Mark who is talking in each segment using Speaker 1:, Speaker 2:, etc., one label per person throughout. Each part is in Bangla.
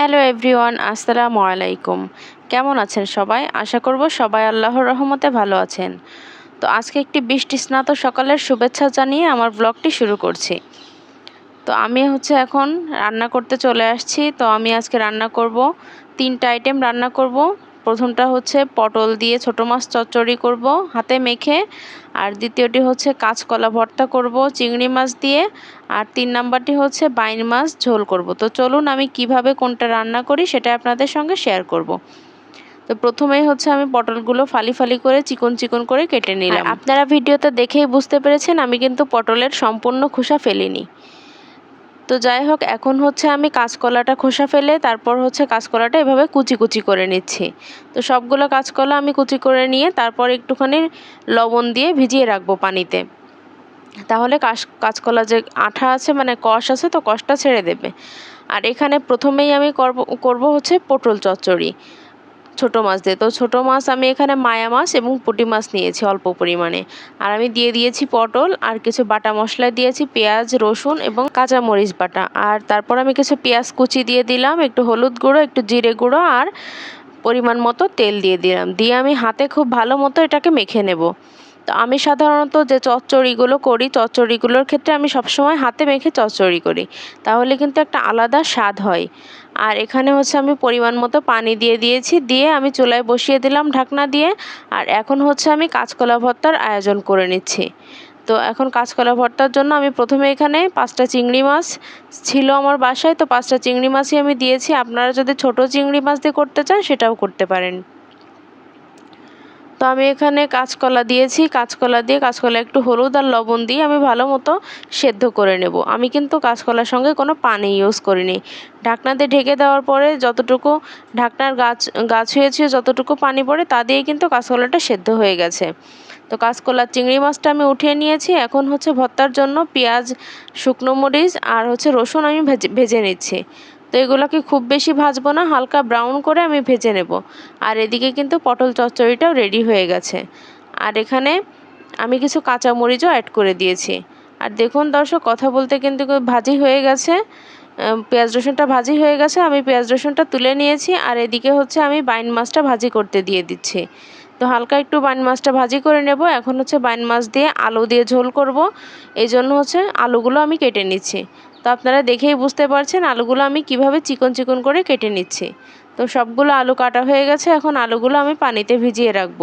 Speaker 1: হ্যালো এভরিওয়ান, আসসালামু আলাইকুম। কেমন আছেন সবাই? আশা করব সবাই আল্লাহর রহমতে ভালো আছেন। তো আজকে একটি বৃষ্টি স্নাত সকালের শুভেচ্ছা জানিয়ে আমার ব্লগটি শুরু করছি। তো আমি হচ্ছে এখন রান্না করতে চলে আসছি। তো আমি আজকে রান্না করব, তিনটা আইটেম রান্না করব। প্রথমটা হচ্ছে পটল দিয়ে ছোট মাছ চচ্চড়ি করব হাতে মেখে। আর দ্বিতীয়টি হচ্ছে কাঁচকলা ভর্তা করব চিংড়ি মাছ দিয়ে। আর তিন নাম্বারটি হচ্ছে বাইন মাছ ঝোল করব। তো চলুন আমি কীভাবে কোনটা রান্না করি সেটা আপনাদের সঙ্গে শেয়ার করব। তো প্রথমেই হচ্ছে আমি পটলগুলো ফালি ফালি করে চিকন চিকন করে কেটে নিলাম। আপনারা ভিডিওতে দেখেই বুঝতে পেরেছেন আমি কিন্তু পটলের সম্পূর্ণ খোসা ফেলিনি। তো যাই হোক, এখন হচ্ছে আমি কাঁচকলাটা খোসা ফেলে তারপর হচ্ছে কাঁচকলাটা এভাবে কুচি কুচি করে নিচ্ছি। তো সবগুলো কাঁচকলা আমি কুচি করে নিয়ে তারপর একটুখানি লবণ দিয়ে ভিজিয়ে রাখব পানিতে। তাহলে কাঁচ কাঁচকলা যে আঠা আছে মানে কষ আছে, তো কষটা ছেড়ে দেবে। আর এখানে প্রথমেই আমি করব করব হচ্ছে পটল চচ্চড়ি। ছোট মাছ দিয়ে। তো ছোট মাছ আমি এখানে মায়া মাছ এবং পুঁটি মাছ নিয়েছি অল্প পরিমাণে। আর আমি দিয়ে দিয়েছি পটল, আর কিছু বাটা মশলা দিয়েছি, পেঁয়াজ, রসুন এবং কাঁচা মরিচ বাটা। আর তারপর আমি কিছু পেঁয়াজ কুচি দিয়ে দিলাম, একটু হলুদ গুঁড়ো, একটু জিরে গুঁড়ো, আর পরিমাণ মতো তেল দিয়ে দিলাম। দিয়ে আমি হাতে খুব ভালো মতো এটাকে মেখে নেব। তো আমি সাধারণত যে চচ্চড়িগুলো করি, চচ্চড়িগুলোর ক্ষেত্রে আমি সবসময় হাতে মেখে চচ্চড়ি করি। তাহলে কিন্তু একটা আলাদা স্বাদ হয়। আর এখানে হচ্ছে আমি পরিমাণ মতো পানি দিয়ে দিয়েছি, দিয়ে আমি চুলায় বসিয়ে দিলাম ঢাকনা দিয়ে। আর এখন হচ্ছে আমি কাঁচকলা ভর্তার আয়োজন করে নিচ্ছি। তো এখন কাঁচকলা ভর্তার জন্য আমি প্রথমে এখানে পাঁচটা চিংড়ি মাছ ছিল আমার বাসায়, তো পাঁচটা চিংড়ি মাছই আমি দিয়েছি। আপনারা যদি ছোট চিংড়ি মাছ দিয়ে করতে চান, সেটাও করতে পারেন। তো আমি এখানে কাঁচকলা দিয়েছি। কাঁচকলা দিয়ে কাঁচকলা একটু হলুদ আর লবণ দিয়ে আমি ভালো মতো সেদ্ধ করে নেব। আমি কিন্তু কাঁচকলার সঙ্গে কোনো পানি ইউজ করিনি। ঢাকনা দিয়ে ঢেকে দেওয়ার পরে যতটুকু ঢাকনার গাছ গাছ হয়েছে, যতটুকু পানি পড়ে, তা দিয়ে কিন্তু কাঁচকলাটা সেদ্ধ হয়ে গেছে। তো কাঁচকলার চিংড়ি মাছটা আমি উঠিয়ে নিয়েছি। এখন হচ্ছে ভর্তার জন্য পেঁয়াজ, শুকনো মরিচ আর হচ্ছে রসুন আমি ভেজে ভেজে নিচ্ছি। তো এগুলোকে খুব বেশি ভাজবো না, হালকা ব্রাউন করে আমি ভেজে নেব। আর এদিকে কিন্তু পটল চচ্চড়িটাও রেডি হয়ে গেছে। আর এখানে আমি কিছু কাঁচা মরিচও অ্যাড করে দিয়েছি। আর দেখুন দর্শক, কথা বলতে কিন্তু ভাজি হয়ে গেছে। পেঁয়াজ রসুনটা ভাজি হয়ে গেছে, আমি পেঁয়াজ রসুনটা তুলে নিয়েছি। আর এদিকে হচ্ছে আমি বাইন মাছটা ভাজি করতে দিয়ে দিচ্ছি। তো হালকা একটু বাইন মাছটা ভাজি করে নেব। এখন হচ্ছে বাইন মাছ দিয়ে আলু দিয়ে ঝোল করব। এই জন্য হচ্ছে আলুগুলো আমি কেটে নিচ্ছি। তো আপনারা দেখেই বুঝতে পারছেন আলুগুলো আমি কীভাবে চিকন চিকন করে কেটে নিচ্ছি। তো সবগুলো আলু কাটা হয়ে গেছে, এখন আলুগুলো আমি পানিতে ভিজিয়ে রাখব।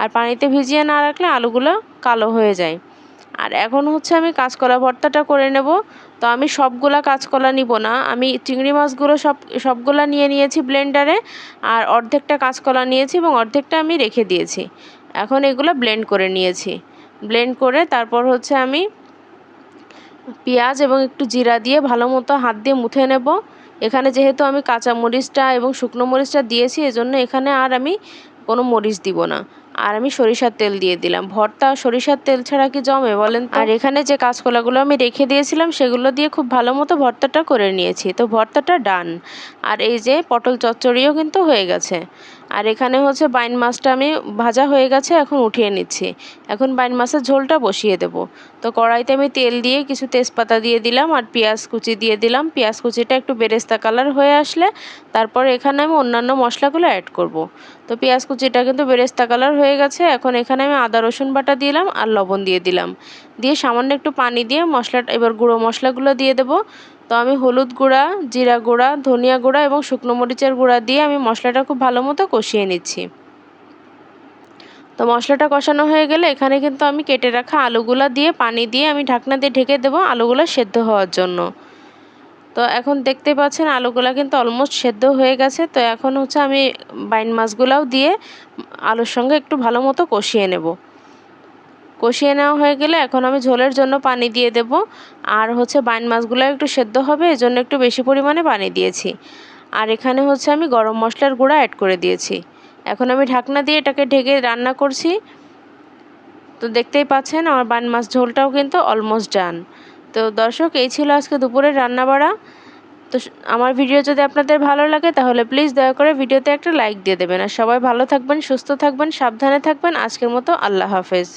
Speaker 1: আর পানিতে ভিজিয়ে না রাখলে আলুগুলো কালো হয়ে যায়। আর এখন হচ্ছে আমি কাঁচকলা ভর্তাটা করে নেব। তো আমি সবগুলা কাঁচকলা নিব না, আমি চিংড়ি মাছগুলো সব, সবগুলা নিয়ে নিয়েছি ব্লেন্ডারে, আর অর্ধেকটা কাঁচকলা নিয়েছি এবং অর্ধেকটা আমি রেখে দিয়েছি। এখন এগুলো ব্লেন্ড করে নিয়েছি। ব্লেন্ড করে তারপর হচ্ছে আমি পেঁয়াজ এবং একটু জিরা দিয়ে ভালো মতো হাত দিয়ে মুথে নেব। এখানে যেহেতু আমি কাঁচা মরিচটা এবং শুকনো মরিচটা দিয়েছি, এজন্য এখানে আর আমি কোনো মরিচ দিব না। আর আমি সরিষার তেল দিয়ে দিলাম। ভর্তা সরিষার তেল ছাড়া কি জমে বলেন আর এখানে যে কাঁচকলাগুলো আমি রেখে দিয়েছিলাম, সেগুলো দিয়ে খুব ভালো মতো ভর্তাটা করে নিয়েছি। তো ভর্তাটা ডান। আর এই যে পটল চচ্চড়িও কিন্তু হয়ে গেছে। আর এখানে হচ্ছে বাইন মাছটা আমি ভাজা হয়ে গেছে, এখন উঠিয়ে নিচ্ছি। এখন বাইন মাছের ঝোলটা বসিয়ে দেব। তো কড়াইতে আমি তেল দিয়ে কিছু তেজপাতা দিয়ে দিলাম আর পেঁয়াজ কুচি দিয়ে দিলাম। পেঁয়াজ কুচিটা একটু বেরেস্তা কালার হয়ে আসলে তারপর এখানে আমি অন্যান্য মশলাগুলো অ্যাড করব। তো পেঁয়াজ কুচিটা কিন্তু বেরেস্তা কালার হয়ে গেছে। এখন এখানে আমি আদা, রসুন বাটা দিলাম আর লবণ দিয়ে দিলাম। দিয়ে সামান্য একটু পানি দিয়ে মশলাটা, এবার গুঁড়ো মশলাগুলো দিয়ে দেবো। তো আমি হলুদ গুঁড়া, জিরা গুঁড়া, ধনিয়া গুঁড়া এবং শুকনো মরিচের গুঁড়া দিয়ে আমি মশলাটা খুব ভালো মতো কষিয়ে নিচ্ছি। তো মশলাটা কষানো হয়ে গেলে এখানে কিন্তু আমি কেটে রাখা আলুগুলো দিয়ে পানি দিয়ে আমি ঢাকনা দিয়ে ঢেকে দেবো আলুগুলো সেদ্ধ হওয়ার জন্য। তো এখন দেখতে পাচ্ছেন আলুগুলো কিন্তু অলমোস্ট সেদ্ধ হয়ে গেছে। তো এখন হচ্ছে আমি বাইন মাছগুলাও দিয়ে আলুর সঙ্গে একটু ভালো মতো কষিয়ে নেব। কষিয়ে নেওয়া হয়ে গেলে এখন আমি ঝোলের জন্য পানি দিয়ে দেব। আর হচ্ছে বাইন মাছগুলো একটু সেদ্ধ হবে, এজন্য একটু বেশি পরিমাণে পানি দিয়েছি। আর এখানে হচ্ছে আমি গরম মশলার গুঁড়া অ্যাড করে দিয়েছি। এখন আমি ঢাকনা দিয়ে এটাকে ঢেকে রান্না করছি। তো দেখতেই পাচ্ছেন আমার বান মাছ ঝোলটাও কিন্তু অলমোস্ট ডান তো দর্শক, এই ছিল আজকে দুপুরের রান্না বাড়া তো আমার ভিডিও যদি আপনাদের ভালো লাগে তাহলে প্লিজ দয়া করে ভিডিওতে একটা লাইক দিয়ে দেবেন। আর সবাই ভালো থাকবেন, সুস্থ থাকবেন, সাবধানে থাকবেন। আজকের মতো আল্লাহ হাফেজ।